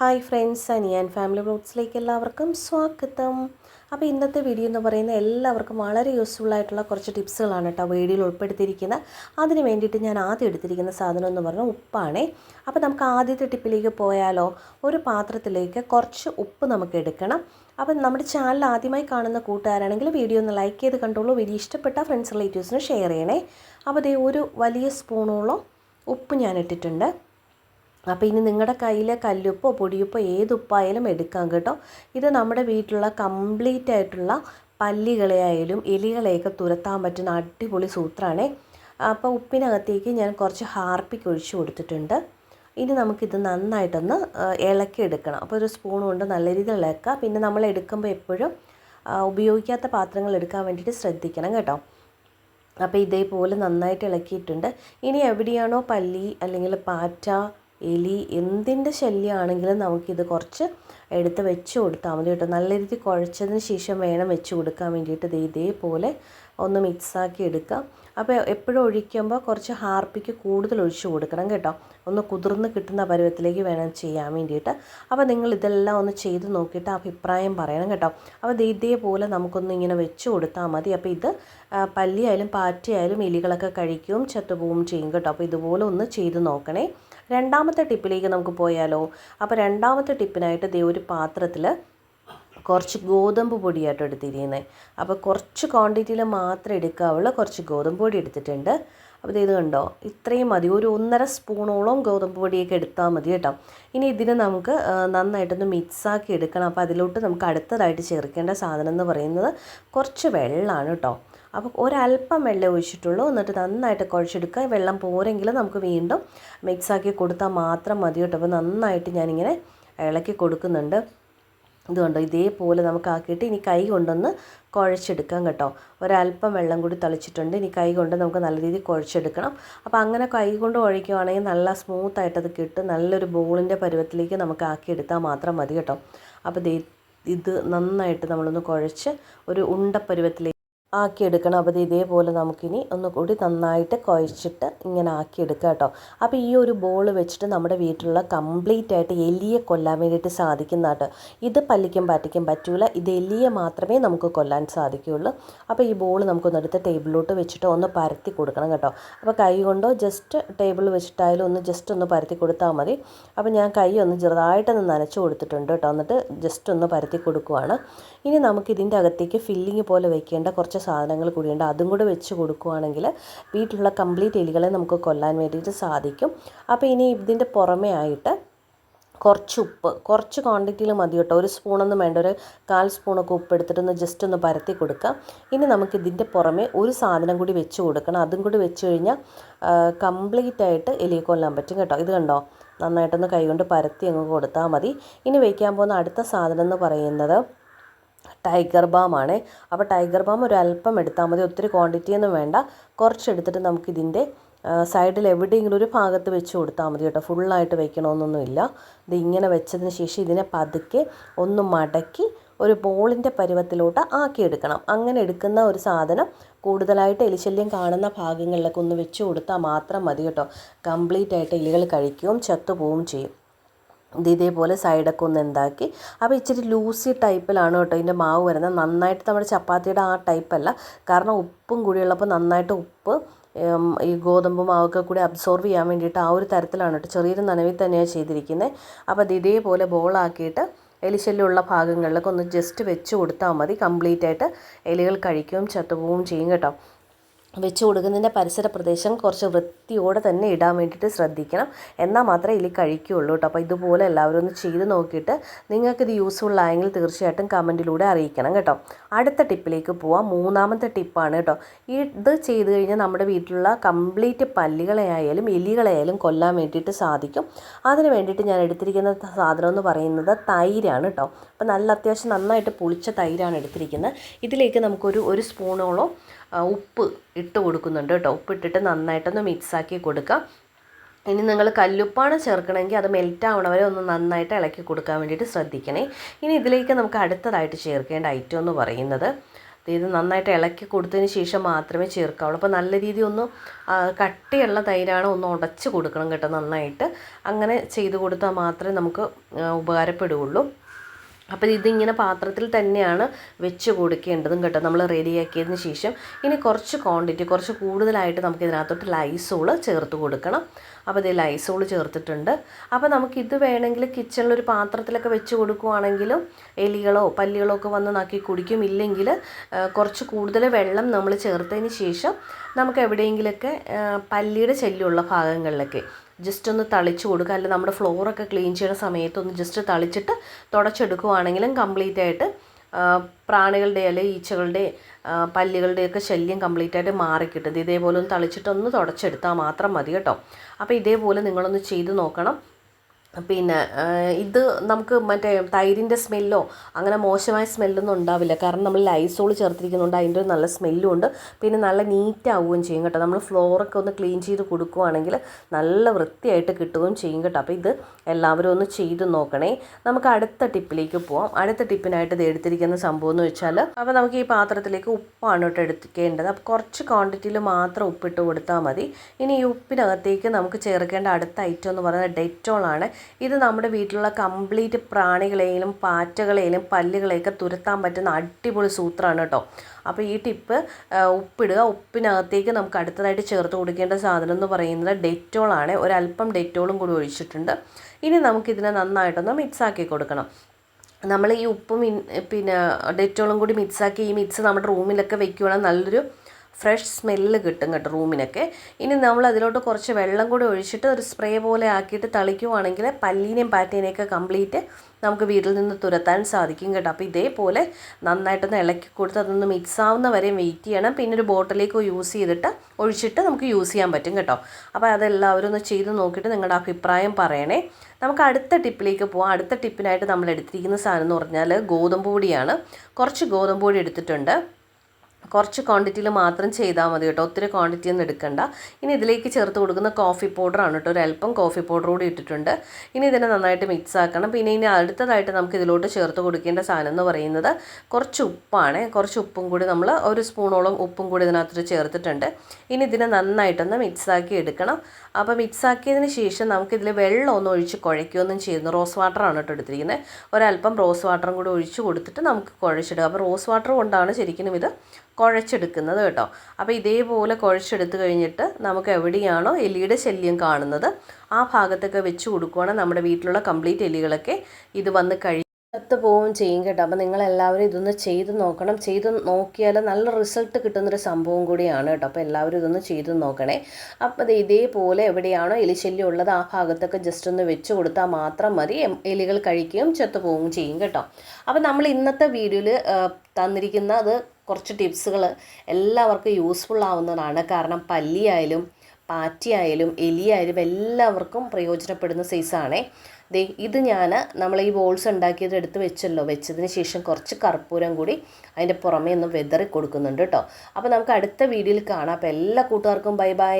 Hi friends Aniyan family ബ്ലോഗ്സിലേക്ക് എല്ലാവർക്കും സ്വാഗതം. അപ്പോൾ ഇന്നത്തെ വീഡിയോ എന്ന് പറയുന്നത് എല്ലാവർക്കും വളരെ യൂസ്ഫുൾ ആയിട്ടുള്ള കുറച്ച് ടിപ്സുകളാണ് കേട്ടോ വീഡിയോയിൽ ഉൾപ്പെടുത്തിയിരിക്കുന്നത്. അതിന് വേണ്ടിയിട്ട് ഞാൻ ആദ്യം എടുത്തിരിക്കുന്ന സാധനം എന്ന് പറഞ്ഞാൽ ഉപ്പാണേ. അപ്പോൾ നമുക്ക് ആദ്യത്തെ ടിപ്പിലേക്ക് പോയാലോ ഒരു പാത്രത്തിലേക്ക് കുറച്ച് ഉപ്പ് നമുക്ക് എടുക്കണം. അപ്പം നമ്മുടെ ചാനൽ ആദ്യമായി കാണുന്ന കൂട്ടുകാരാണെങ്കിൽ വീഡിയോ ഒന്ന് ലൈക്ക് ചെയ്ത് കണ്ടോളൂ. വീഡിയോ ഇഷ്ടപ്പെട്ട ഫ്രണ്ട്സ് റിലേറ്റീവ്സിന് ഷെയർ ചെയ്യണേ. അപ്പോൾ ഇതേ ഒരു വലിയ സ്പൂണോളം ഉപ്പ് ഞാൻ ഇട്ടിട്ടുണ്ട്. അപ്പോൾ ഇനി നിങ്ങളുടെ കയ്യിലെ കല്ലുപ്പോ പൊടിയുപ്പോ ഏത് ഉപ്പായാലും എടുക്കാം കേട്ടോ. ഇത് നമ്മുടെ വീട്ടിലുള്ള കംപ്ലീറ്റ് ആയിട്ടുള്ള പല്ലികളെയായാലും എലികളെയൊക്കെ തുരത്താൻ പറ്റുന്ന അടിപൊളി സൂത്രമാണേ അപ്പോൾ ഉപ്പിനകത്തേക്ക് ഞാൻ കുറച്ച് ഹാർപ്പിക്ക് ഒഴിച്ചു കൊടുത്തിട്ടുണ്ട്. ഇനി നമുക്കിത് നന്നായിട്ടൊന്ന് ഇളക്കി എടുക്കണം. അപ്പോൾ ഒരു സ്പൂൺ കൊണ്ട് നല്ല രീതിയിൽ ഇളക്കുക. പിന്നെ നമ്മൾ എടുക്കുമ്പോൾ എപ്പോഴും ഉപയോഗിക്കാത്ത പാത്രങ്ങൾ എടുക്കാൻ വേണ്ടിയിട്ട് ശ്രദ്ധിക്കണം കേട്ടോ. അപ്പോൾ ഇതേപോലെ നന്നായിട്ട് ഇളക്കിയിട്ടുണ്ട്. ഇനി എവിടെയാണോ പല്ലി അല്ലെങ്കിൽ പാറ്റ എലി എന്തിന്റെ ശല്യമാണെങ്കിലും നമുക്കിത് കുറച്ച് എടുത്ത് വെച്ച് കൊടുത്താൽ മതി കേട്ടോ. നല്ല രീതിയിൽ കുഴച്ചതിന് ശേഷം വേണം വെച്ച് കൊടുക്കാൻ വേണ്ടിയിട്ട് ഇത് ഇതേപോലെ ഒന്ന് മിക്സാക്കി എടുക്കാം. അപ്പോൾ എപ്പോഴും ഒഴിക്കുമ്പോൾ കുറച്ച് ഹാർപ്പിക്ക് കൂടുതൽ ഒഴിച്ച് കൊടുക്കണം കേട്ടോ. ഒന്ന് കുതിർന്ന് കിട്ടുന്ന പരുവത്തിലേക്ക് വേണം ചെയ്യാൻ വേണ്ടിയിട്ട്. അപ്പോൾ നിങ്ങൾ ഇതെല്ലാം ഒന്ന് ചെയ്ത് നോക്കിയിട്ട് അഭിപ്രായം പറയണം കേട്ടോ. അപ്പോൾ ഇത് ഇതേപോലെ നമുക്കൊന്ന് ഇങ്ങനെ വെച്ച് കൊടുത്താൽ മതി. അപ്പോൾ ഇത് പല്ലിയായാലും പാറ്റയായാലും എലികളൊക്കെ കഴിക്കുകയും ചത്തുപോവുകയും ചെയ്യും കേട്ടോ. അപ്പോൾ ഇതുപോലെ ഒന്ന് ചെയ്ത് നോക്കണേ. രണ്ടാമത്തെ ടിപ്പിലേക്ക് നമുക്ക് പോയാലോ? അപ്പോൾ രണ്ടാമത്തെ ടിപ്പിനായിട്ട് ദേ ഒരു പാത്രത്തിൽ കുറച്ച് ഗോതമ്പ് പൊടിയായിട്ട് എടുത്തിരിക്കുന്നത് അപ്പോൾ കുറച്ച് ക്വാണ്ടിറ്റിയിൽ മാത്രമേ എടുക്കാവുള്ള. കുറച്ച് ഗോതമ്പ് പൊടി എടുത്തിട്ടുണ്ട്. അപ്പോൾ ഇത് കണ്ടോ? ഇത്രയും മതി. ഒരു ഒന്നര സ്പൂണോളം ഗോതമ്പ് പൊടിയൊക്കെ എടുത്താൽ മതി കേട്ടോ. ഇനി ഇതിന് നമുക്ക് നന്നായിട്ടൊന്ന് മിക്സാക്കി എടുക്കണം. അപ്പോൾ അതിലോട്ട് നമുക്ക് അടുത്തതായിട്ട് ചേർക്കേണ്ട സാധനം എന്ന് പറയുന്നത് കുറച്ച് വെള്ളമാണ് കേട്ടോ. അപ്പോൾ ഒരല്പം വെള്ളം ഒഴിച്ചിട്ടുള്ളൂ. എന്നിട്ട് നന്നായിട്ട് കുഴച്ചെടുക്കുക. വെള്ളം പോരെങ്കിൽ നമുക്ക് വീണ്ടും മിക്സാക്കി കൊടുത്താൽ മാത്രം മതി കേട്ടോ. അപ്പോൾ നന്നായിട്ട് ഞാനിങ്ങനെ ഇളക്കി കൊടുക്കുന്നുണ്ട്. ഇതുകൊണ്ടോ ഇതേപോലെ നമുക്കാക്കിയിട്ട് ഇനി കൈ കൊണ്ടൊന്ന് കുഴച്ചെടുക്കാം കേട്ടോ. ഒരല്പം വെള്ളം കൂടി തളിച്ചിട്ടുണ്ട്. ഇനി കൈ കൊണ്ട് നമുക്ക് നല്ല രീതിയിൽ കുഴച്ചെടുക്കണം. അപ്പോൾ അങ്ങനെ കൈ കൊണ്ട് കുഴയ്ക്കുവാണെങ്കിൽ നല്ല സ്മൂത്തായിട്ട് അത് കിട്ടും. നല്ലൊരു ബോളിന്റെ പരുവത്തിലേക്ക് നമുക്ക് ആക്കിയെടുത്താൽ മാത്രം മതി കേട്ടോ. അപ്പോൾ ഇത് നന്നായിട്ട് നമ്മളൊന്ന് കുഴച്ച് ഒരു ഉണ്ട പരുവത്തിലേക്ക് ആക്കിയെടുക്കണം. അപ്പോൾ ഇത് ഇതേപോലെ നമുക്കിനി ഒന്നുകൂടി നന്നായിട്ട് കുഴച്ചിട്ട് ഇങ്ങനെ ആക്കിയെടുക്കുക കേട്ടോ. അപ്പോൾ ഈ ഒരു ബോൾ വെച്ചിട്ട് നമ്മുടെ വീട്ടിലുള്ള കംപ്ലീറ്റ് ആയിട്ട് എലിയെ കൊല്ലാൻ വേണ്ടിയിട്ട് സാധിക്കുന്ന കേട്ടോ ഇത് പല്ലിക്കും പറ്റിക്കും പറ്റൂല. ഇത് എലിയെ മാത്രമേ നമുക്ക് കൊല്ലാൻ സാധിക്കുകയുള്ളൂ. അപ്പോൾ ഈ ബോൾ നമുക്കൊന്നെടുത്ത് ടേബിളിലോട്ട് വെച്ചിട്ട് ഒന്ന് പരത്തി കൊടുക്കണം കേട്ടോ. അപ്പോൾ കൈ കൊണ്ടോ ജസ്റ്റ് ടേബിൾ വെച്ചിട്ടായാലും ഒന്ന് ജസ്റ്റ് ഒന്ന് പരത്തി കൊടുത്താൽ മതി. അപ്പോൾ ഞാൻ കൈ ഒന്ന് ചെറുതായിട്ടൊന്ന് നനച്ച് കൊടുത്തിട്ടുണ്ട് കേട്ടോ. എന്നിട്ട് ജസ്റ്റ് ഒന്ന് പരത്തി കൊടുക്കുവാണ്. ഇനി നമുക്ക് ഇതിന്റെ അകത്തേക്ക് ഫില്ലിങ് പോലെ വെക്കേണ്ട കുറച്ച് സാധനങ്ങൾ കൂടിയുണ്ട്. അതും കൂടെ വെച്ച് കൊടുക്കുകയാണെങ്കിൽ വീട്ടിലുള്ള കംപ്ലീറ്റ് എലികളെ നമുക്ക് കൊല്ലാൻ വേണ്ടിയിട്ട് സാധിക്കും. അപ്പോൾ ഇനി ഇതിന്റെ പുറമേ ആയിട്ട് കുറച്ച് ഉപ്പ് കുറച്ച് ക്വാണ്ടിറ്റിയിൽ മതി കേട്ടോ. ഒരു സ്പൂണൊന്നും വേണ്ട. ഒരു കാൽ സ്പൂണൊക്കെ ഉപ്പ് എടുത്തിട്ട് ഒന്ന് ജസ്റ്റ് ഒന്ന് പരത്തി കൊടുക്കാം. ഇനി നമുക്ക് ഇതിന്റെ പുറമെ ഒരു സാധനം കൂടി വെച്ച് കൊടുക്കണം. അതും കൂടി വെച്ച് കഴിഞ്ഞാൽ കംപ്ലീറ്റ് ആയിട്ട് എലിയെ കൊല്ലാൻ പറ്റും കേട്ടോ. ഇത് കണ്ടോ? നന്നായിട്ടൊന്ന് കൈകൊണ്ട് പരത്തി അങ്ങ് കൊടുത്താൽ മതി. ഇനി വയ്ക്കാൻ പോകുന്ന അടുത്ത സാധനം എന്ന് പറയുന്നത് ടൈഗർ ബാം ആണ്. അപ്പോൾ ടൈഗർ ബാം ഒരു അല്പം എടുത്താൽ മതി. ഒത്തിരി ക്വാണ്ടിറ്റി ഒന്നും വേണ്ട. കുറച്ച് എടുത്തിട്ട് നമുക്കിതിന്റെ സൈഡിൽ എവിടെയെങ്കിലും ഒരു ഭാഗത്ത് വെച്ച് കൊടുത്താൽ മതി കേട്ടോ. ഫുള്ളായിട്ട് വെക്കണമെന്നൊന്നുമില്ല ഇത് ഇങ്ങനെ വെച്ചതിന് ശേഷം ഇതിനെ പതുക്കെ ഒന്ന് മടക്കി ഒരു ബോളിന്റെ പരുവത്തിലോട്ട് ആക്കിയെടുക്കണം. അങ്ങനെ എടുക്കുന്ന ഒരു സാധനം കൂടുതലായിട്ട് എലിശല്യം കാണുന്ന ഭാഗങ്ങളിലൊക്കെ ഒന്ന് വെച്ച് കൊടുത്താൽ മാത്രം മതി കേട്ടോ. കംപ്ലീറ്റ് ആയിട്ട് എലികൾ കഴിക്കുകയും ചത്തുപോവുകയും ചെയ്യും. ഇത് ഇതേപോലെ സൈഡൊക്കെ ഒന്ന് എന്താക്കി. അപ്പോൾ ഇച്ചിരി ലൂസി ടൈപ്പിലാണ് കേട്ടോ ഇതിന്റെ മാവ് വരുന്നത്. നന്നായിട്ട് നമ്മുടെ ചപ്പാത്തിയുടെ ആ ടൈപ്പല്ല കാരണം ഉപ്പും കൂടിയുള്ളപ്പോൾ നന്നായിട്ട് ഉപ്പ് ഈ ഗോതമ്പ് മാവൊക്കെ കൂടി അബ്സോർവ് ചെയ്യാൻ വേണ്ടിയിട്ട് ആ ഒരു തരത്തിലാണ് കേട്ടോ ചെറിയൊരു നനവിൽ തന്നെയാണ് ചെയ്തിരിക്കുന്നത് അപ്പോൾ അത് ഇതേപോലെ ബോളാക്കിയിട്ട് എലിശല്യമുള്ള ഭാഗങ്ങളിലൊക്കെ ഒന്ന് ജസ്റ്റ് വെച്ച് കൊടുത്താൽ മതി. കംപ്ലീറ്റ് ആയിട്ട് എലികൾ കഴിക്കുകയും ചത്തുപോവുകയും ചെയ്യും കേട്ടോ. വെച്ച് കൊടുക്കുന്നതിന്റെ പരിസര പ്രദേശം കുറച്ച് വൃത്തിയോടെ തന്നെ ഇടാൻ വേണ്ടിയിട്ട് ശ്രദ്ധിക്കണം. എന്നാൽ മാത്രമേ ഇതിൽ കഴിക്കുകയുള്ളൂ കേട്ടോ. അപ്പോൾ ഇതുപോലെ എല്ലാവരും ഒന്ന് ചെയ്ത് നോക്കിയിട്ട് നിങ്ങൾക്കിത് യൂസ്ഫുൾ ആയെങ്കിൽ തീർച്ചയായിട്ടും കമന്റിലൂടെ അറിയിക്കണം കേട്ടോ. അടുത്ത ടിപ്പിലേക്ക് പോവാം. മൂന്നാമത്തെ ടിപ്പാണ് കേട്ടോ. ഇത് ചെയ്ത് കഴിഞ്ഞാൽ നമ്മുടെ വീട്ടിലുള്ള കംപ്ലീറ്റ് പല്ലികളെ ആയാലും എലികളെയായാലും കൊല്ലാൻ വേണ്ടിയിട്ട് സാധിക്കും. അതിന് വേണ്ടിയിട്ട് ഞാൻ എടുത്തിരിക്കുന്ന സാധനം എന്ന് പറയുന്നത് തൈരാണ് കേട്ടോ. അപ്പോൾ നല്ല അത്യാവശ്യം നന്നായിട്ട് പുളിച്ച തൈരാണ് എടുത്തിരിക്കുന്നത്. ഇതിലേക്ക് നമുക്കൊരു ഒരു സ്പൂണോളം ഉപ്പ് ഇട്ട് കൊടുക്കുന്നുണ്ട് കേട്ടോ. ഉപ്പിട്ടിട്ട് നന്നായിട്ടൊന്ന് മിക്സാക്കി കൊടുക്കുക ഇനി നിങ്ങൾ കല്ലുപ്പാണ് ചേർക്കണമെങ്കിൽ അത് മെൽറ്റ് ആവണവരെ ഒന്ന് നന്നായിട്ട് ഇളക്കി കൊടുക്കാൻ വേണ്ടിയിട്ട് ശ്രദ്ധിക്കണേ. ഇനി ഇതിലേക്ക് നമുക്ക് അടുത്തതായിട്ട് ചേർക്കേണ്ട ഐറ്റം എന്ന് പറയുന്നത്. ഇത് നന്നായിട്ട് ഇളക്കി കൊടുത്തതിന് ശേഷം മാത്രമേ ചേർക്കാവുള്ളൂ. അപ്പോൾ നല്ല രീതി ഒന്ന് കട്ടിയുള്ള തൈരാണ് ഒന്ന് ഉടച്ച് കൊടുക്കണം കേട്ടോ നന്നായിട്ട്. അങ്ങനെ ചെയ്ത് കൊടുത്താൽ മാത്രമേ നമുക്ക് ഉപകാരപ്പെടുകയുള്ളൂ. അപ്പോൾ ഇതിങ്ങനെ പാത്രത്തിൽ തന്നെയാണ് വെച്ച് കൊടുക്കേണ്ടതും കേട്ടോ. നമ്മൾ റെഡിയാക്കിയതിന് ശേഷം ഇനി കുറച്ച് ക്വാണ്ടിറ്റി കുറച്ച് കൂടുതലായിട്ട് നമുക്ക് ഇതിനകത്തോട്ട് ലൈസോൾ ചേർത്ത് കൊടുക്കണം. അപ്പോൾ ഇത് ലൈസോൾ ചേർത്തിട്ടുണ്ട്. അപ്പോൾ നമുക്കിത് വേണമെങ്കിൽ കിച്ചണിലൊരു പാത്രത്തിലൊക്കെ വെച്ച് കൊടുക്കുവാണെങ്കിലും എലികളോ പല്ലികളോ ഒക്കെ വന്ന് നക്കി കുടിക്കും. ഇല്ലെങ്കിൽ കുറച്ച് കൂടുതൽ വെള്ളം നമ്മൾ ചേർത്തതിന് ശേഷം നമുക്ക് എവിടെയെങ്കിലുമൊക്കെ പല്ലിയുടെ ശല്യമുള്ള ഭാഗങ്ങളിലൊക്കെ ജസ്റ്റ് ഒന്ന് തളിച്ച് കൊടുക്കുക. അല്ലെങ്കിൽ നമ്മുടെ ഫ്ലോറൊക്കെ ക്ലീൻ ചെയ്യുന്ന സമയത്തൊന്ന് ജസ്റ്റ് തളിച്ചിട്ട് തുടച്ചെടുക്കുവാണെങ്കിലും കംപ്ലീറ്റ് ആയിട്ട് പ്രാണികളുടെ അല്ലെങ്കിൽ ഈച്ചകളുടെ പല്ലുകളുടെയൊക്കെ ശല്യം കംപ്ലീറ്റ് ആയിട്ട് മാറിക്കിട്ടും. ഇത് ഇതേപോലെ ഒന്ന് തളിച്ചിട്ടൊന്ന് തുടച്ചെടുത്താൽ മാത്രം മതി കേട്ടോ. അപ്പോൾ ഇതേപോലെ നിങ്ങളൊന്ന് ചെയ്ത് നോക്കണം. പിന്നെ ഇത് നമുക്ക് മറ്റേ തൈരിന്റെ സ്മെല്ലോ അങ്ങനെ മോശമായ സ്മെല്ലൊന്നും ഉണ്ടാവില്ല. കാരണം നമ്മൾ ലൈസോൾ ചേർത്തിരിക്കുന്നുണ്ട് അതിന്റെ ഒരു നല്ല സ്മെല്ലും ഉണ്ട്. പിന്നെ നല്ല നീറ്റ് ആവുകയും ചെയ്യും കേട്ടോ. നമ്മൾ ഫ്ലോറൊക്കെ ഒന്ന് ക്ലീൻ ചെയ്ത് കൊടുക്കുവാണെങ്കിൽ നല്ല വൃത്തിയായിട്ട് കിട്ടുകയും ചെയ്യും കേട്ടോ. അപ്പോൾ ഇത് എല്ലാവരും ഒന്ന് ചെയ്ത് നോക്കണേ. നമുക്ക് അടുത്ത ടിപ്പിലേക്ക് പോവാം. അടുത്ത ടിപ്പിനായിട്ട് ഇത് എടുത്തിരിക്കുന്ന സംഭവം എന്ന് വെച്ചാൽ അപ്പോൾ നമുക്ക് ഈ പാത്രത്തിലേക്ക് ഉപ്പാണ് കേട്ടോ എടുക്കേണ്ടത്. അപ്പോൾ കുറച്ച് ക്വാണ്ടിറ്റിയിൽ മാത്രം ഉപ്പിട്ട് കൊടുത്താൽ മതി. ഇനി ഈ ഉപ്പിനകത്തേക്ക് നമുക്ക് ചേർക്കേണ്ട അടുത്ത ഐറ്റം എന്ന് പറയുന്നത് ഡെറ്റോളാണ് ഇത് നമ്മുടെ വീട്ടിലുള്ള കംപ്ലീറ്റ് പ്രാണികളെയും പാറ്റകളെയും പല്ലുകളെയൊക്കെ തുരത്താൻ പറ്റുന്ന അടിപൊളി സൂത്രമാണ് കേട്ടോ. അപ്പോൾ ഈ ടിപ്പ് ഉപ്പിടുക. ഉപ്പിനകത്തേക്ക് നമുക്ക് അടുത്തതായിട്ട് ചേർത്ത് കൊടുക്കേണ്ട സാധനം എന്ന് പറയുന്നത് ഡെറ്റോളാണ് ഒരല്പം ഡെറ്റോളും കൂടി ഒഴിച്ചിട്ടുണ്ട്. ഇനി നമുക്കിതിനെ നന്നായിട്ടൊന്ന് മിക്സാക്കി കൊടുക്കണം. നമ്മൾ ഈ ഉപ്പും പിന്നെ ഡെറ്റോളും കൂടി മിക്സാക്കി ഈ മിക്സ് നമ്മുടെ റൂമിലൊക്കെ വെക്കുകയാണെങ്കിൽ നല്ലൊരു ഫ്രഷ് സ്മെല്ല് കിട്ടും കേട്ടോ റൂമിനൊക്കെ. ഇനി നമ്മൾ അതിലോട്ട് കുറച്ച് വെള്ളം കൂടി ഒഴിച്ചിട്ട് ഒരു സ്പ്രേ പോലെ ആക്കിയിട്ട് തളിക്കുവാണെങ്കിൽ പല്ലീനെയും പാറ്റേനെയൊക്കെ കംപ്ലീറ്റ് നമുക്ക് വീട്ടിൽ നിന്ന് തുരത്താൻ സാധിക്കും കേട്ടോ. അപ്പോൾ ഇതേപോലെ നന്നായിട്ടൊന്ന് ഇളക്കി കൊടുത്ത് അതൊന്ന് മിക്സ് ആവുന്ന വരെയും വെയിറ്റ് ചെയ്യണം. പിന്നെ ഒരു ബോട്ടിലേക്ക് യൂസ് ചെയ്തിട്ട് ഒഴിച്ചിട്ട് നമുക്ക് യൂസ് ചെയ്യാൻ പറ്റും കേട്ടോ. അപ്പോൾ അതെല്ലാവരും ഒന്ന് ചെയ്ത് നോക്കിയിട്ട് നിങ്ങളുടെ അഭിപ്രായം പറയണേ. നമുക്ക് അടുത്ത ടിപ്പിലേക്ക് പോവാം. അടുത്ത ടിപ്പിനായിട്ട് നമ്മൾ എടുത്തിരിക്കുന്ന സാധനം എന്ന് പറഞ്ഞാൽ ഗോതമ്പ് പൊടിയാണ്. കുറച്ച് ഗോതമ്പ് പൊടി എടുത്തിട്ടുണ്ട്. കുറച്ച് ക്വാണ്ടിറ്റിയിൽ മാത്രം ചെയ്താൽ മതി കേട്ടോ. ഒത്തിരി ക്വാണ്ടിറ്റി ഒന്നും എടുക്കണ്ട. ഇനി ഇതിലേക്ക് ചേർത്ത് കൊടുക്കുന്ന കോഫി പൗഡറാണ് കേട്ടോ. ഒരു അല്പം കോഫി പൗഡർ കൂടി ഇട്ടിട്ടുണ്ട്. ഇനി ഇതിനെ നന്നായിട്ട് മിക്സ് ആക്കണം. പിന്നെ ഇനി അടുത്തതായിട്ട് നമുക്ക് ഇതിലോട്ട് ചേർത്ത് കൊടുക്കേണ്ട സാധനം എന്ന് പറയുന്നത് കുറച്ച് ഉപ്പാണ്. കുറച്ച് ഉപ്പും കൂടി നമ്മൾ ഒരു സ്പൂണോളം ഉപ്പും കൂടി ഇതിനകത്തൊരു ചേർത്തിട്ടുണ്ട്. ഇനി ഇതിനെ നന്നായിട്ടൊന്ന് മിക്സ് ആക്കി എടുക്കണം. അപ്പോൾ മിക്സ് ആക്കിയതിന് ശേഷം നമുക്കിതിൽ വെള്ളം ഒന്നും ഒഴിച്ച് കുഴയ്ക്കുകയൊന്നും ചെയ്യുന്നു. റോസ് വാട്ടറാണ് കേട്ടോ എടുത്തിരിക്കുന്നത് ഒരല്പം റോസ് വാട്ടറും കൂടി ഒഴിച്ച് കൊടുത്തിട്ട് നമുക്ക് കുഴച്ചിടുക. അപ്പോൾ റോസ് വാട്ടർ കൊണ്ടാണ് ശരിക്കും ഇത് കുഴച്ചെടുക്കുന്നത് കേട്ടോ. അപ്പോൾ ഇതേപോലെ കുഴച്ചെടുത്ത് കഴിഞ്ഞിട്ട് നമുക്ക് എവിടെയാണോ എലിയുടെ ശല്യം കാണുന്നത് ആ ഭാഗത്തൊക്കെ വെച്ച് കൊടുക്കുവാണെങ്കിൽ നമ്മുടെ വീട്ടിലുള്ള കംപ്ലീറ്റ് എലികളൊക്കെ ഇത് വന്ന് കഴി ത്ത് പോവുകയും ചെയ്യും കേട്ടോ. അപ്പോൾ നിങ്ങളെല്ലാവരും ഇതൊന്ന് ചെയ്ത് നോക്കണം. ചെയ്ത് നോക്കിയാൽ നല്ല റിസൾട്ട് കിട്ടുന്നൊരു സംഭവം കൂടിയാണ് കേട്ടോ. അപ്പോൾ എല്ലാവരും ഇതൊന്ന് ചെയ്ത് നോക്കണേ. അപ്പോൾ അത് ഇതേപോലെ എവിടെയാണോ എലിശല്യം ഉള്ളത് ആ ഭാഗത്തൊക്കെ ജസ്റ്റ് ഒന്ന് വെച്ച് കൊടുത്താൽ മാത്രം മതി. എലികൾ കഴിക്കുകയും ചത്തു പോവുകയും ചെയ്യും കേട്ടോ. അപ്പോൾ നമ്മൾ ഇന്നത്തെ വീഡിയോയിൽ തന്നിരിക്കുന്ന അത് കുറച്ച് ടിപ്സുകൾ എല്ലാവർക്കും യൂസ്ഫുൾ ആവുന്നതാണ്. കാരണം പല്ലിയായാലും പാറ്റിയായാലും എലിയായാലും എല്ലാവർക്കും പ്രയോജനപ്പെടുന്ന സൈസാണേ ദേ ഇത് ഞാൻ നമ്മൾ ഈ ബോൾസ് ഉണ്ടാക്കിയത് എടുത്ത് വെച്ചല്ലോ. വെച്ചതിന് ശേഷം കുറച്ച് കർപ്പൂരം കൂടി അതിന്റെ പുറമേ ഒന്ന് വെതറി കൊടുക്കുന്നുണ്ട് കേട്ടോ അപ്പോൾ നമുക്ക് അടുത്ത വീഡിയോയിൽ കാണാം. അപ്പോൾ എല്ലാ കൂട്ടുകാർക്കും ബൈ ബൈ